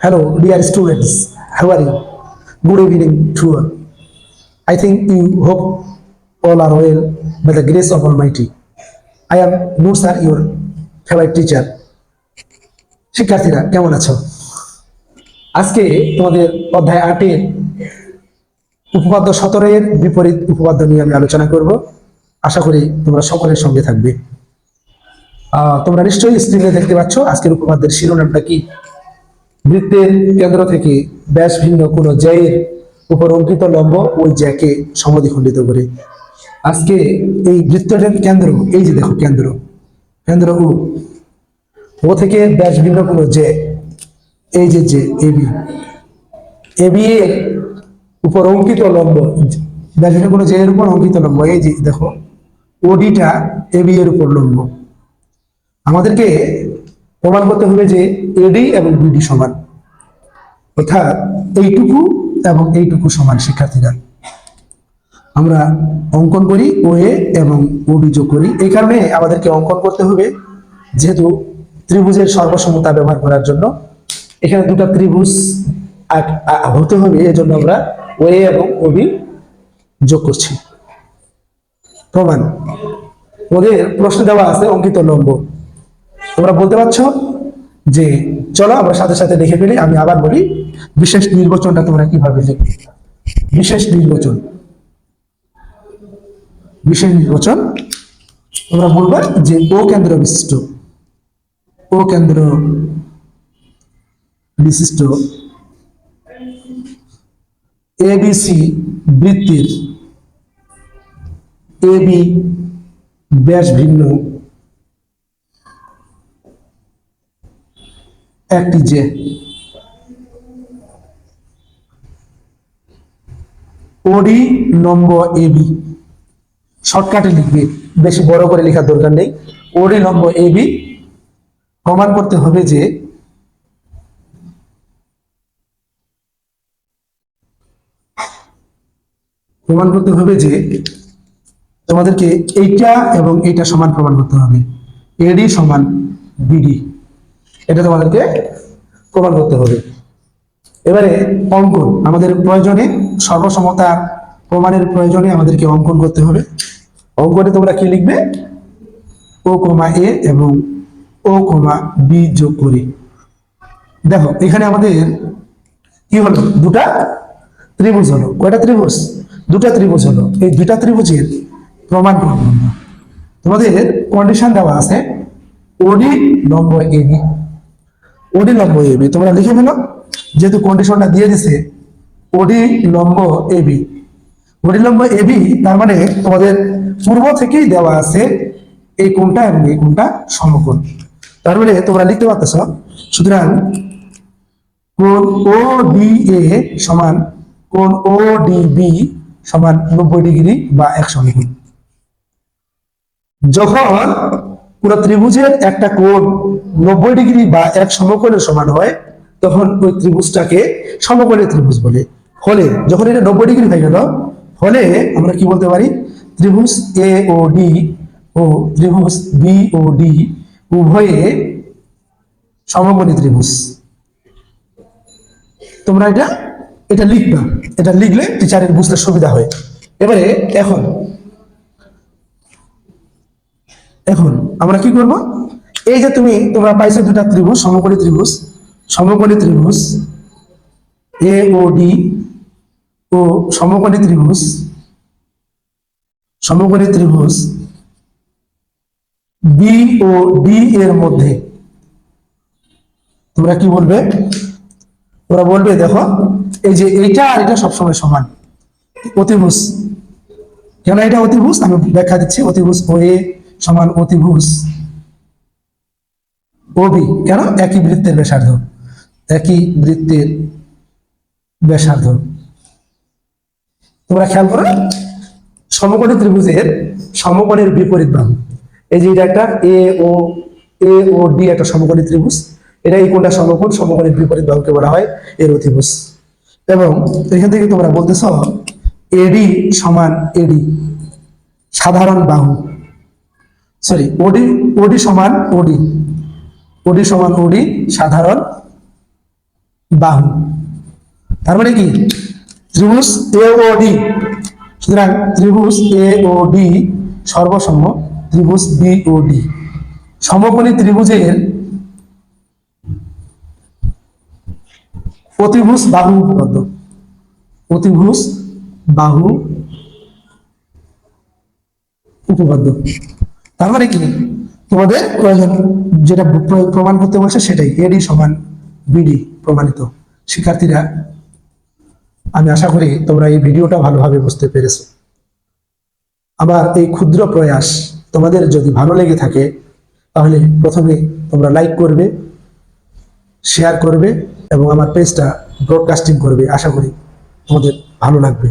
Hello, dear students. How are you? Good evening to all. I think you hope all are well by the grace of Almighty. I am Nur your favorite teacher. শিক্ষার্থীরা কেমন আছো আজকে তোমাদের অধ্যায় আটের উপপাদ্য সতেরোর বিপরীত উপপাদ্য নিয়ে আমি আলোচনা করব আশা করি তোমরা সকলের সঙ্গে থাকবে তোমরা নিশ্চয়ই স্ক্রিনে দেখতে পাচ্ছ আজকের উপপাদ্যের শিরোনামটা কি বৃত্তের কেন্দ্র থেকে ব্যাস ভিন্ন কোন জ্যায়ের উপর অঙ্কিত লম্ব ওই জ্যাকে সমদ্বিখণ্ডিত করে। আজকে এই বৃত্তটার কেন্দ্র, এই যে দেখো কেন্দ্র কেন্দ্র ও ও থেকে ব্যাস ভিন্ন কোন জে এই যে যে এবি এবি এর উপর অঙ্কিত লম্ব, ব্যাস ভিন্ন কোন জে এর উপর অঙ্কিত লম্ব, এই যে দেখো ওডিটা এবি এর উপর লম্ব। আমাদেরকে প্রমাণ করতে হবে যে এডি এবং বিডি সমান। অর্থাৎ এইটুকু এবং এইটুকু সমান শিক্ষার্থীরা। আমরা অঙ্কন করি ও এ এবং ওডি যোগ করি। এই কারণে আমাদেরকে অঙ্কন করতে হবে যেহেতু ত্রিভুজের সর্বসমতা ব্যবহার করার জন্য। এখানে দুটো ত্রিভুজ হতে হবে, এজন্য আমরা ও এ এবং ওবি যোগ করছি। প্রমাণ। ওদের প্রশ্ন দেওয়া আছে অঙ্কিত লম্ব তোমরা বলতে পারছ যে চলো আমরা সাথে সাথে দেখে ফেলি, আমি আবার বলি, বিশেষ নির্বাচনটা তোমরা কীভাবে লিখবে বিশেষ নির্বাচন। বিশেষ নির্বাচন, তোমরা বলবে যে ও কেন্দ্র বিশিষ্ট। ও কেন্দ্র বিশিষ্ট। এবিসি বৃত্তির। এবি ব্যাস ভিন্ন। একটি যে ওডি নম্বর এবি শর্টকাটে লিখবে, বেশি বড় করে লেখার দরকার নেই। ওডি নম্বর এবি প্রমাণ করতে হবে যে প্রমাণ করতে হবে যে তোমাদেরকে এইটা এবং এইটা সমান প্রমাণ করতে হবে। এডি সমান বিডি। এটা তোমাদেরকে প্রমাণ করতে হবে। এবারে অঙ্কন, আমাদের প্রয়োজনে সর্বসমতা প্রমাণের প্রয়োজনে আমাদেরকে অঙ্কন করতে হবে। অঙ্কনে তোমরা কি লিখবে? ও কমা এ এবং ও কমা বি যোগ করি। দেখো, এখানে আমাদের কি হলো? দুটা ত্রিভুজ হলো। কয়টা ত্রিভুজ? দুটা ত্রিভুজ হলো। এই দুটা ত্রিভুজের প্রমাণ করব তোমাদের কন্ডিশন দেওয়া আছে। ওডি লম্ব এবি ওডি লম্ব এবি তোমরা লিখে ফেলো। যেহেতু কন্ডিশনটা দিয়ে দিছে ওডি লম্ব এবি ওডি লম্ব এবি তার মানে তোমাদের পূর্ব থেকেই দেওয়া আছে এই কোনটা এবং এই কোনটা সমকোণ। তার মানে তোমরা লিখতে পারতেছ, সুতরাং কোন ও ডি এ সমান কোন ও ডি বি সমান নব্বই ডিগ্রি বা একশো ডিগ্রি। যখন পুরো ত্রিভুজের একটা কোণ নব্বই ডিগ্রি বা এক সমকোণের সমান হয়, তখন ওই ত্রিভুজটাকে সমকোণের ত্রিভুজ বলে। ফলে যখন এটা নব্বই ডিগ্রি হয়ে গেল ফলে আমরা কি বলতে পারি? ত্রিভুজ এ ও ডি ও ত্রিভুজ বি ও ডি উভয়ে সমকোণী ত্রিভুজ। তোমরা এটা এটা লিখবা। এটা লিখলে টিচারের বুঝতে সুবিধা হয়। এবারে এখন এখন আমরা কি করব? এই যে তুমি, তোমরা পাইছো দুটা ত্রিভুজ, সমকোণী ত্রিভুজ। সমকোণী ত্রিভুজ এ ও ডি ও সমকোণী ত্রিভুজ। সমকোণী ত্রিভুজ বি ও ডি এর মধ্যে। তোমরা কি বলবে? ওরা বলবে, দেখো, এই যে এইটা আর এটা সবসময় সমান। অতিভুজ। কেন এটা অতিভুজ? আমি ব্যাখ্যা দিচ্ছি, অতিভুজ ও এ সমান অতিভুজ। ওবি কেন? একই বৃত্তের ব্যাসার্ধ। একই বৃত্তের ব্যাসার্ধ। তোমরা খেয়াল করো সমকোণী ত্রিভুজের সমকোণের বিপরীত বাহু। এই যে এটা একটা এ ও এ ও ডি একটা সমকোণী ত্রিভুজ। এটা এই কোনটা সমকোণ, সমকোণের বিপরীত বাহুকে বলা হয় এর অতিভুজ। এবং এখান থেকে তোমরা বলতেছ এডি সমান এডি সাধারণ বাহু। সরি ওডি ওডি সমান ওডি ওডি সমান ওডি সাধারণ বাহু। তার মানে কি? ত্রিভুজ এ ও ডি সুতরাং ত্রিভুজ এ ও ডি সর্বসম ত্রিভুজ বি ও ডি সমকোণী ত্রিভুজের অতিভুজ বাহু উপপাদ্য অতিভুজ বাহু উপপাদ্য। তার মানে কি? তোমাদের প্রয়োজন যেটা প্রমাণ করতে বলছে সেটাই। এডি সমান বিডি প্রমাণিত। শিক্ষার্থীরা, আমি আশা করি তোমরা এই ভিডিওটা ভালোভাবে বুঝতে পেরেছ। আমার এই ক্ষুদ্র প্রয়াস তোমাদের যদি ভালো লেগে থাকে, তাহলে প্রথমে তোমরা লাইক করবে শেয়ার করবে এবং আমার পেজটা ব্রডকাস্টিং করবে। আশা করি তোমাদের ভালো লাগবে।